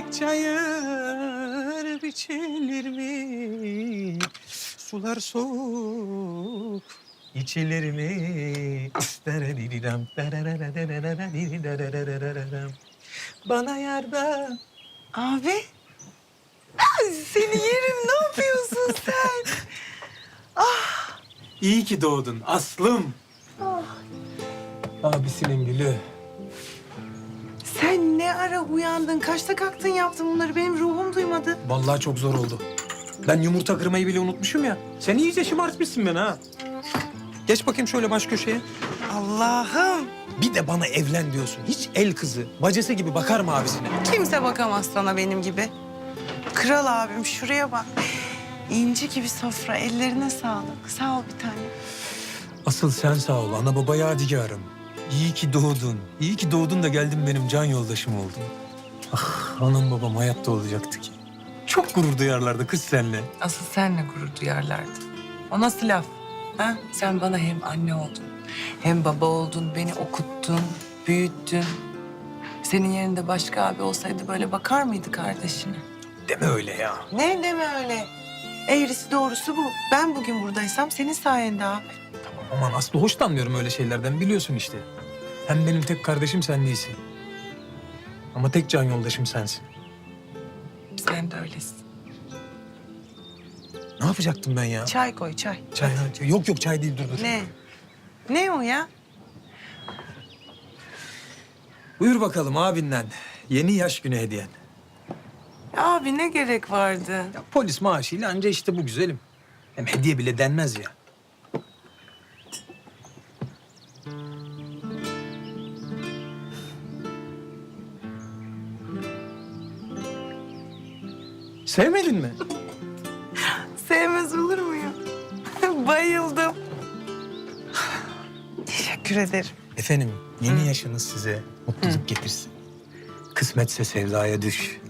tek çayır biçilir mi? Sular soğuk içilir mi? Daraririram, darararararararararararam. Bana yarda Abi. Ay, Seni yerim. Ne yapıyorsun sen? İyi ki doğdun aslım. Abisinin gülü. Sen ne ara uyandın? Kaçta kalktın yaptın bunları? Benim ruhum duymadı. Vallahi çok zor oldu. Ben yumurta kırmayı bile unutmuşum ya. Sen iyice şımartmışsın beni ha. Geç bakayım şöyle baş köşeye. Allah'ım. Bir de bana evlen diyorsun. Hiç el kızı, bacısı gibi bakar mı abisine? Kimse bakamaz sana benim gibi. Kral abim şuraya bak. İnci gibi sofra. Ellerine sağlık. Sağ ol bir tane. Asıl sen sağ ol. Ana baba yadigarım. İyi ki doğdun. İyi ki doğdun da geldin benim can yoldaşım oldun. Ah anam babam hayatta olacaktı ki. Çok gurur duyarlardı kız seninle. Asıl senle gurur duyarlardı. O nasıl laf? Ha? Sen bana hem anne oldun, hem baba oldun, beni okuttun, büyüttün. Senin yerinde başka abi olsaydı böyle bakar mıydı kardeşine? Deme öyle ya. Ne deme öyle. Eğrisi doğrusu bu. Ben bugün buradaysam senin sayende abi. Tamam aman Aslı hoşlanmıyorum öyle şeylerden biliyorsun işte. Hem benim tek kardeşim sen değilsin. Ama tek can yoldaşım sensin. Sen de öylesin. Ne yapacaktım ben ya? Çay koy çay. Çay, ha, çay. Yok yok çay değil dur dur. Ne? Ne o ya? Buyur bakalım abinden. Yeni yaş günü hediyen. Abi ne gerek vardı? Ya polis maaşıyla anca işte bu güzelim. Hem hediye bile denmez ya. Sevmedin mi? Sevmez olur muyum? Bayıldım. Teşekkür ederim. Efendim yeni yaşınız size mutluluk getirsin. Kısmetse sevdaya düş.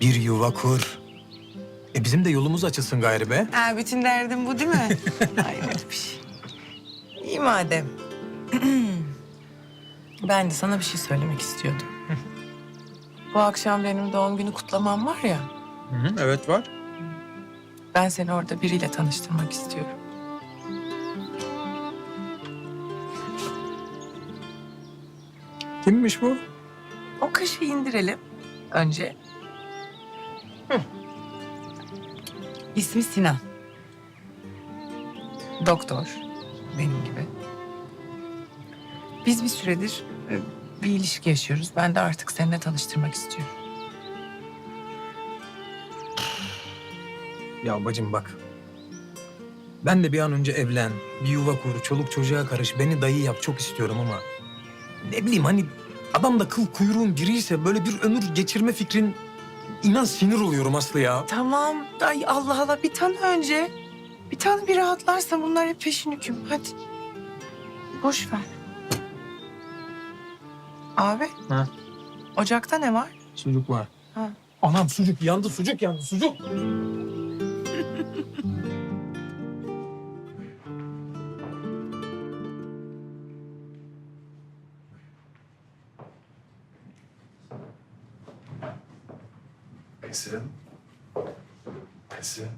Bir yuva kur. E bizim de yolumuz açılsın gayrı be. Ha, bütün derdim bu değil mi? Hayret bir şey. İyi madem. ben de sana bir şey söylemek istiyordum. Bu akşam benim doğum günü kutlamam var ya. Evet var. Ben seni orada biriyle tanıştırmak istiyorum. Kimmiş bu? O kaşı indirelim önce. Hı. İsmi Sinan. Doktor. Benim gibi. Biz bir süredir e, bir ilişki yaşıyoruz. Ben de artık seninle tanıştırmak istiyorum. Ya bacım bak. Ben de bir an önce evlen, bir yuva kur, çoluk çocuğa karış, beni dayı yap çok istiyorum ama... Ne bileyim hani adam da kıl kuyruğun biriyse böyle bir ömür geçirme fikrin... inan sinir oluyorum Aslı ya. Tamam. Ay Allah Allah bir tane önce. Bir tane bir rahatlarsa bunlar hep peşin hüküm. Hadi. Boş ver. Abi. Ha? Ocakta ne var? Sucuk var. Ha. Anam sucuk yandı, sucuk yandı, sucuk. Kızım. Kızım.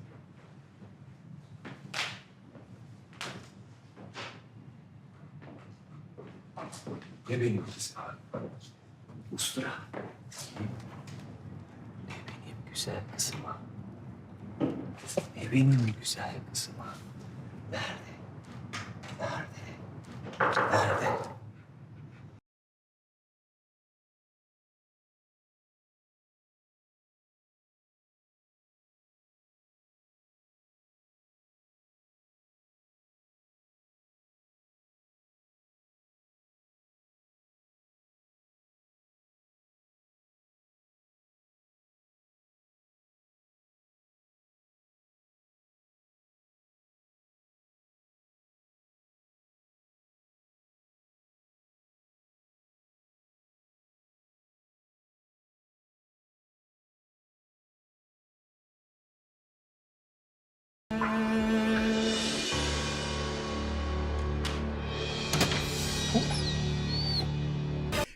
Ne benim kızım? Ustura. Ne benim güzel kızıma. Ne benim güzel kızıma. Nerede? Nerede? Nerede?